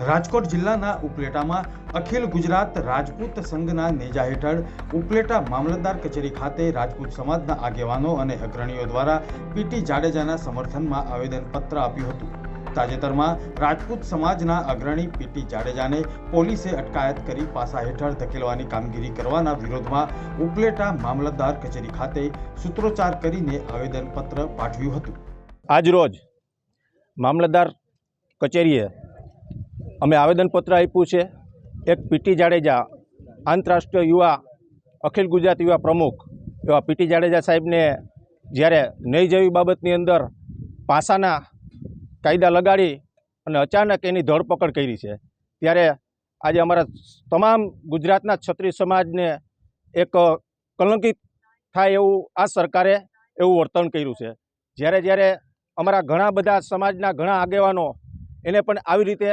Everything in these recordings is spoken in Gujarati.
રાજકોટ જિલ્લાના ઉપલેટામાં અખિલ ગુજરાત રાજપૂત સંઘના નેજા હેઠળ ઉપલેટા મામલતદાર કચેરી ખાતે રાજપૂત સમાજના આગેવાનો અને અગ્રણીઓ દ્વારા પીટી જાડેજાના સમર્થનમાં આવેદનપત્ર આપ્યું હતું. તાજેતરમાં રાજપૂત સમાજના અગ્રણી પીટી જાડેજાને પોલીસે અટકાયત કરી પાસા હેઠળ ધકેલવાની કામગીરી કરવાના વિરોધમાં ઉપલેટા મામલતદાર કચેરી ખાતે સૂત્રોચ્ચાર કરીને આવેદનપત્ર પાઠવ્યું હતું. આજરોજ મામલતદાર કચેરીએ અમે આવેદનપત્ર આપ્યું છે. એક પીટી જાડેજા, આંતરરાષ્ટ્રીય યુવા, અખિલ ગુજરાત યુવા પ્રમુખ એવા પીટી જાડેજા સાહેબને જ્યારે નહીં જેવી બાબતની અંદર પાસાના કાયદા લગાડી અને અચાનક એની ધરપકડ કરી છે. ત્યારે આજે અમારા તમામ ગુજરાતના ક્ષત્રિય સમાજને એક કલંકિત થાય એવું આ સરકારે એવું વર્તન કર્યું છે. જ્યારે જ્યારે અમારા ઘણા બધા સમાજના ઘણા આગેવાનો એને પણ આવી રીતે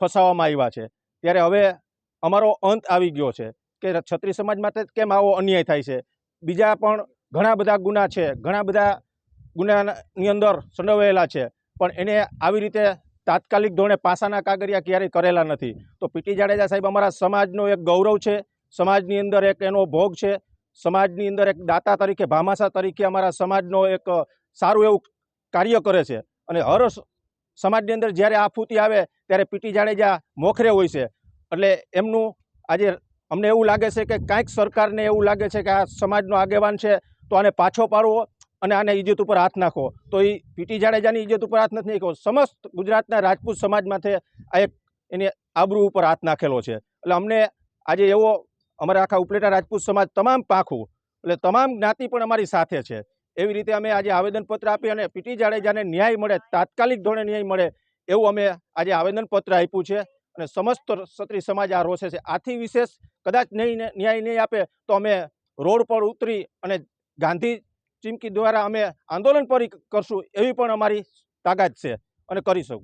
ફસાવવામાં આવ્યા છે. ત્યારે હવે અમારો અંત આવી ગયો છે કે છત્રી સમાજ માટે કેમ આવો અન્યાય થાય છે? બીજા પણ ઘણા બધા ગુના છે. ઘણા બધા ગુનાની અંદર સંડોવાયેલા છે. પણ એને આવી રીતે તાત્કાલિક ધોરણે પાસાના કાગળિયા ક્યારેય કરેલા નથી. તો પીટી જાડેજા સાહેબ અમારા સમાજનો એક ગૌરવ છે. સમાજની અંદર એક એનો ભોગ છે. સમાજની અંદર એક દાતા તરીકે, ભામાસા તરીકે અમારા સમાજનો એક સારું એવું કાર્ય કરે છે. અને હર સ- સમાજની અંદર જ્યારે આફૂતી આવે, ત્યારે પીટી જાડેજા મોખરે હોય છે. એટલે એમનું આજે અમને એવું લાગે છે કે કાંઈક સરકારને એવું લાગે છે કે આ સમાજનો આગેવાન છે, તો આને પાછો પાડવો અને આને ઇજ્જત ઉપર હાથ નાખો. તો એ પીટી જાડેજાની ઇજ્જત ઉપર હાથ નથી નાખ્યો. સમસ્ત ગુજરાતના રાજપૂત સમાજમાંથી આ એક એની આબરૂ ઉપર હાથ નાખેલો છે. એટલે અમને આજે એવો અમારા આખા ઉપલેટા રાજપૂત સમાજ તમામ પાખું, એટલે તમામ જ્ઞાતિ પણ અમારી સાથે છે. એવી રીતે અમે આજે આવેદનપત્ર આપી અને પીટી જાડેજાને ન્યાય મળે, તાત્કાલિક ધોરણે ન્યાય મળે એવું અમે આજે આવેદનપત્ર આપ્યું છે. અને સમસ્ત ક્ષત્રિય સમાજ આ રોષે છે. આથી વિશેષ કદાચ નહીં ન્યાય નહીં આપે તો અમે રોડ પર ઉતરી અને ગાંધી ચીમકી દ્વારા અમે આંદોલન પર કરશું એવી પણ અમારી તાકાત છે અને કરીશું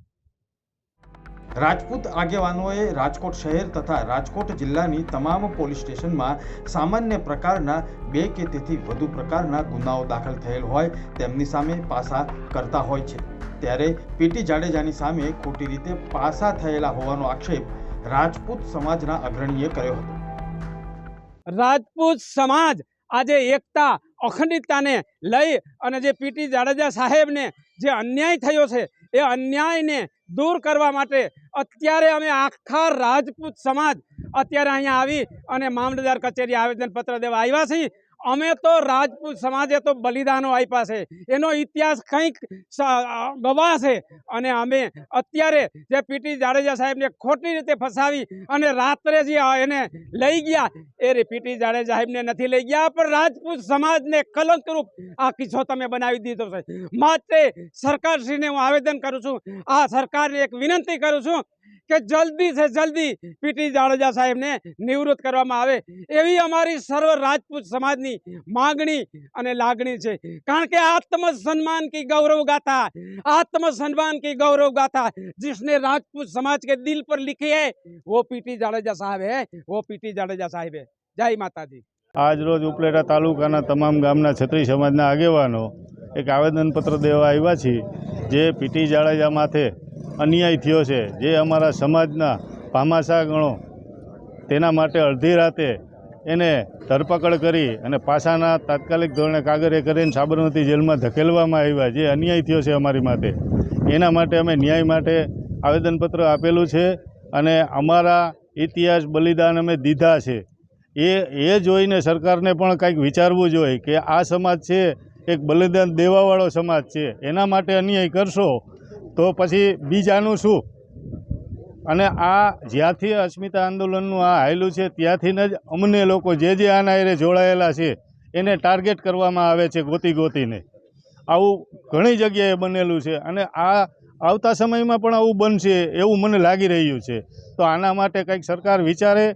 રાજપૂત આગેવાનોએ રાજકોટ શહેર તથા રાજકોટ જિલ્લાની તમામ પોલીસ સ્ટેશનમાં સામાન્ય પ્રકારના બે કે તેથી વધુ પ્રકારના ગુનાઓ દાખલ થયેલ હોય તેમની સામે પાસા કરતા હોય છે. ત્યારે પીટી જાડેજાની સામે ખોટી રીતે પાસા થયેલા હોવાનો આક્ષેપ રાજપૂત સમાજના અગ્રણીએ કર્યો હતો. રાજપૂત સમાજ આજે એકતા, અખંડિતતાને લઈ અને જે પીટી જાડેજા સાહેબને જે અન્યાય થયો છે, એ અન્યાયને દૂર કરવા માટે અત્યારે અમે આખા રાજપૂત સમાજ અત્યારે અહીંયા આવી અને મામલતદાર કચેરી આવેદનપત્ર દેવા આવ્યા છીએ. અમે તો રાજપૂત સમાજે તો બલિદાનો આપ્યા છે. એનો ઇતિહાસ કંઈક સ- છે. અને અમે અત્યારે જે પીટી જાડેજા સાહેબને ખોટી રીતે ફસાવી અને રાત્રે જે એને લઈ ગયા, એ પીટી જાડેજા સાહેબને નથી લઈ ગયા. પણ રાજપૂત સમાજને કલંકરૂપ આ કિસ્સો તમે બનાવી દીધો છે. માટે સરકારશ્રીને હું આવેદન કરું છું. આ સરકારને એક વિનંતી કરું છું કે જલ્દી છે જલ્દી પીટી જાડેજા સાહેબને નિવૃત્ત કરવામાં આવે એવી અમારી સર્વ રાજપૂત સમાજની માગણી અને લાગણી છે. કારણ કે આત્મસન્માન કી ગૌરવ ગાથા આત્મસન્માન કી ગૌરવ ગાથા जिसने રાજપૂત સમાજ કે દિલ પર लिखी હે वो પીટી જાડેજા સાહેબ है वो પીટી જાડેજા સાહેબ है જય માતાજી. આજ રોજ ઉપલેટા તાલુકાના તમામ ગામના છત્રી સમાજના આગેવાનો એક આવેદનપત્ર દેવા આવ્યા છીએ જે પીટી જાડેજા માથે અન્યાય થયો છે. જે અમારા સમાજના ભામાશા ગણો, તેના માટે અડધી રાતે એને ધરપકડ કરી અને પાસાના તાત્કાલિક ધોરણે કાગરે કરીને સાબરમતી જેલમાં ધકેલવામાં આવ્યા. જે અન્યાય થયો છે અમારી માટે. એના માટે અમે ન્યાય માટે આવેદનપત્ર આપેલું છે અને અમારા ઇતિહાસ બલિદાન અમે દીધા છે. એ એ જોઈને સરકારને પણ કંઈક વિચારવું જોઈએ કે આ સમાજ છે, એક બલિદાન દેવાવાળો સમાજ છે. એના માટે અન્યાય કરશો તો પછી બીજાનું શું? અને આ જ્યાંથી અસ્મિતા આંદોલનનું આ હાયલું છે ત્યાંથી જ અમને લોકો જે જે આના હારે જોડાયેલા છે, એને ટાર્ગેટ કરવામાં આવે છે ગોતી ગોતીને. આવું ઘણી જગ્યાએ બનેલું છે અને આ આવતા સમયમાં પણ આવું બનશે એવું મને લાગી રહ્યું છે. તો આના માટે કંઈક સરકાર વિચારે